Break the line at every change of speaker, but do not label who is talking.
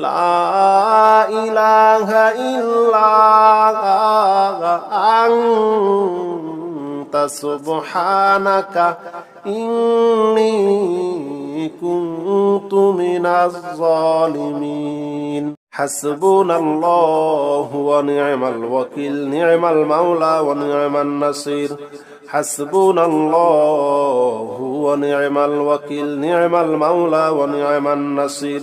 لا إله إلا أنت سبحانك إني كنت من الظالمين
حسبنا الله ونعم الوكيل نعم المولى ونعم النصير حسبنا الله ونعم الوكيل نعم المولى ونعم النصير